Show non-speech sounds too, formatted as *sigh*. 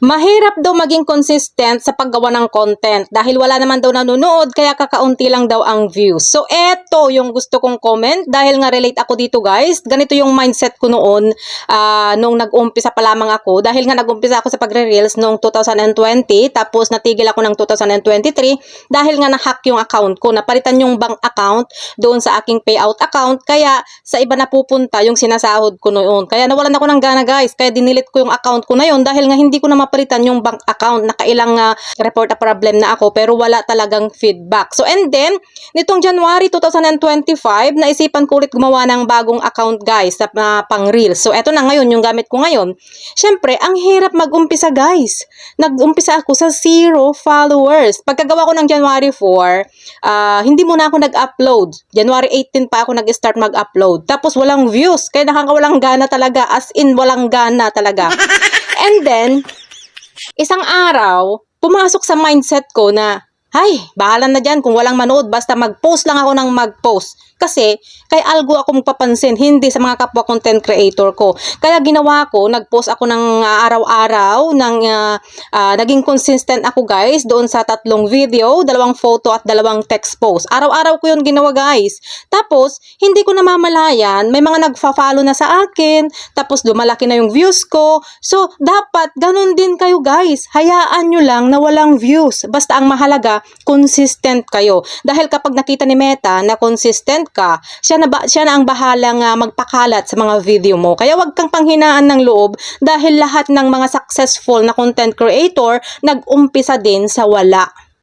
Mahirap daw maging consistent sa paggawa ng content dahil wala naman daw nanonood kaya kakaunti lang daw ang views. So eto yung gusto kong comment dahil nga relate ako dito guys. Ganito yung mindset ko noon ah, nung nag-umpisa pa lamang ako dahil nga nag-umpisa ako sa pagre-reels noong 2020 tapos natigil ako ng 2023 dahil nga na-hack yung account ko. Napalitan yung bank account doon sa aking payout account kaya sa iba napupunta yung sinasahod ko noon. Kaya nawalan ako ng gana guys kaya dinilit ko yung account ko na yun dahil nga hindi ko na mapalitan yung bank account. Nakailang uh, report a problem na ako pero wala talagang feedback. So and then, nitong January 2025, naisipan ko ulit gumawa ng bagong account guys sa uh, pang reels. So eto na ngayon yung gamit ko ngayon. Syempre, ang hirap mag-umpisa guys. Nag-umpisa ako sa zero followers. Pagkagawa ko ng January 4, ah, hindi muna ako nag-upload. January 18 pa ako nag-start mag-upload. Tapos walang views. Kaya nakakawalang gana talaga. As in, walang gana talaga. *laughs* And then, isang araw, pumasok sa mindset ko na, ay, bahala na dyan kung walang manood, basta mag-post lang ako ng mag-post. Kasi, kay algo ako magpapansin, hindi sa mga kapwa content creator ko. Kaya ginawa ko, nag-post ako ng ah, araw-araw, ng, ah, ah, naging consistent ako guys, doon sa tatlong video, dalawang photo at dalawang text post. Araw-araw ko yun ginawa guys. Tapos, hindi ko namamalayan, may mga nagfa-follow na sa akin, tapos lumalaki na yung views ko. So, dapat ganun din kayo guys. Hayaan nyo lang na walang views. Basta ang mahalaga, consistent kayo. Dahil kapag nakita ni Meta na consistent ka, siya na, ba, siya na ang bahalang ah, magpakalat sa mga video mo. Kaya wag kang panghinaan ng loob dahil lahat ng mga successful na content creator nag-umpisa din sa wala.